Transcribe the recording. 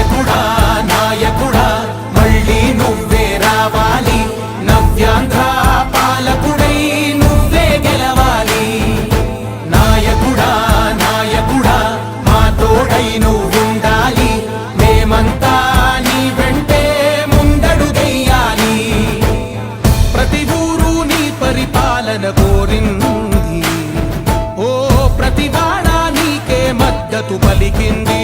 నాయకుడా నాయకుడా మళ్ళీ నువ్వే రావాలి. నవ్యాంధ్ర పాలకుడై నువ్వే గెలవాలి. నాయకుడా నాయకుడా మా తోడై నువ్వు ఉండాలి మేమంతా నీ వెంటే ముందడుగయ్యాలి ప్రతి ఊరు నీ పరిపాలన కోరింది. ఓ ప్రతివాడా నీకే మద్దతు పలికింది.